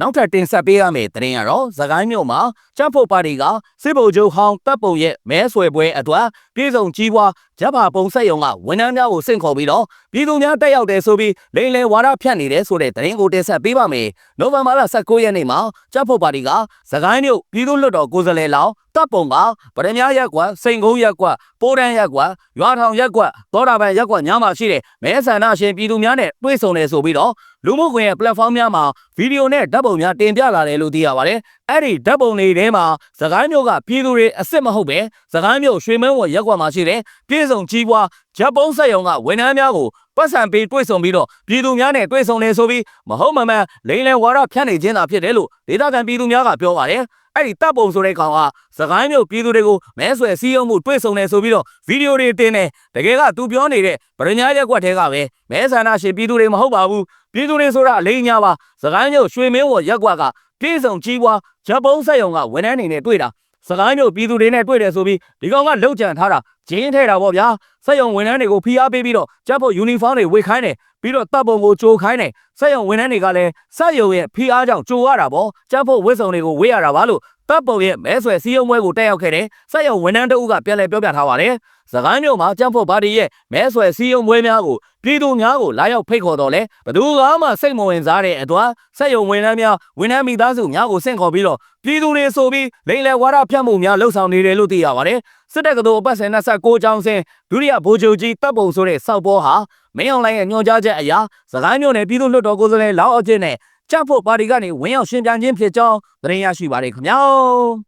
နောက်ထပ်တင်ဆက်ပေးရမယ့်သတင်းကတော့သခိုင်းမြို့မှာကျန်းဖို့ပါတီကစစ်ဗိုလ်ချုပ်ဟောင်းတပ်ပုံရဲ့မဲဆွယ်ပွဲအတွက်ပြည်စုံကြီးပွားဂျပါပုံဆက်ယုံကဝန်ထမ်းများကိုစင့်ခေါ်ပြီးတော့ပြည်သူများတက်ရောက်တယ်ဆိုပြီးလိန်လယ်ဝါဒဖြန့်နေတယ်ဆိုတဲ့သတင်းကိုတင်ဆက်ပေးပါမယ်။နိုဝင်ဘာလ19ရက်နေ့မှာကျန်းဖို့ပါတီကသခိုင်းမြို့ပြည်သူ့လွှတ်တော်ကိုယ်စားလှယ်လောင်းတပ်ပုံကဗရမ ्या ရက်ကွက်စိန်ကုန်းရက်ကွက်ပိုးတန်းရက်ကွက်ရွာထောင်ရက်ကွက်သောတာပန်ရက်ကွက်ညမှာရှိတဲ့မဲဆန္ဒရှင်ပြည်သူများနဲ့တွေ့ဆုံတယ်ဆိုပြီးတော့လူမှုကွန်ရက် platform များမှာဗီဒီယိုနဲ့ဓာတ်ပုံများတင်ပြလာတယ်လို့သိရပါတယ်။အဲ့ဒီဓာတ်ပုံတွေထဲမှာသခိုင်းမြို့ကပြည်သူတွေအစ်စ်မဟုတ်ပဲသခိုင်းမြို့ရွှေမန်းဝက်ရက်ကွက်မှာရှိတဲ့ပြည်စုံကြီးပွားဂျပန်ဆက်ယုံကဝန်ထမ်းများကိုပတ်စံပေးတွေ့ဆုံပြီးတော့ပြည်သူများနဲ့တွေ့ဆုံနေဆိုပြီးမဟုတ်မမှန်လိန်လယ်ဝါဒဖြန့်နေခြင်းသာဖြစ်တယ်လို့ဒေသခံပြည်သူများကပြောပါတယ်။အဲ့ဒီတပ်ပုံဆိုတဲ့ကောင်ကသခိုင်းမြို့ပြည်သူတွေကိုမဲဆွယ်စည်းရုံးမှုတွေ့ဆုံနေဆိုပြီးတော့ဗီဒီယိုတွေတင်နေတကယ်ကသူပြောနေတဲ့ဗရညာရက်ကွက်ထဲကပဲမဲဆန္ဒရှင်ပြည်သူတွေမဟုတ်ပါဘူးပြည်သူတွေဆိုတာအလေးညာပါသခိုင်းမြို့ရွှေမင်းဝေါ်ရက်ကွက်ကပြည်စုံကြီးပွားဂျပန်ဆက်ယုံကဝန်ထမ်းနေနဲ့တွေ့တာစကိုင်းမြို့ပြည်သူတွေနဲ့တွေ့တယ်ဆိုပြီးဒီကောင်ကလှုပ်ကြံထားတာ ဂျင်းထဲတာပေါ့ဗျာစက်ယုံဝန်ထမ်းတွေကိုဖိအားပေးပြီးတော့ကြက်ဖို့ယူနီဖောင်းတွေဝေခိုင်းတယ်ပြီးတော့တပ်ပုံကိုကြိုခိုင်းတယ်စက်ယုံဝန်ထမ်းတွေကလည်းစက်ယုံရဲ့ဖိအားကြောင့်ကြိုရတာပေါ့ကြက်ဖို့ဝစ်စုံတွေကိုဝေးရတာပါလို့တပ်ပုံရဲ့မဲဆွယ်စည်းရုံးပွဲကိုတက်ရောက်ခဲ့တယ်စက်ယုံဝန်ထမ်းတအုပ်ကပြန်လည်ပြောပြထားပါတယ်စကိုင်းမြို့မှာကြက်ဖို့ပါတီရဲ့မဲဆွယ်စည်းရုံးပွဲများကိုပြည်သူများကိုလာရောက်ဖိတ်ခေါ်တော့လဲဘယ်သူမှစိတ်မဝင်စားတဲ့အတွက်စက်ယုံဝန်ထမ်းများဝန်ထမ်းမိသားစုများကိုဆင့်ခေါ်ပြီးတော့ပြည်သူတွေဆိုပြီးလိန်လယ်ဝါဒဖြတ်မှုများလှုပ်ဆောင်နေတယ်လို့သိရပါတယ် စစ်တပ်ကတော်အပတ်စဉ်26ကျောင်းစဉ်ဒုတိယဗိုလ်ချုပ်ကြီးတပ်ပုံဆိုတဲ့စောက်ဘောဟာမင်းအောင်လိုင်းရဲ့ညွှန်ကြားချက်အရာစကိုင်းမြို့နယ်ပြည်သူ့လွှတ်တော်ကိုယ်စားလှယ်လောက်အကျင့်နဲ့ကြက်ဖို့ပါတီကနေဝင်းရောက်ရှင်ပြန်ခြင်းဖြစ်ကြောင်းသတင်းရရှိပါတယ်ခင်ဗျာ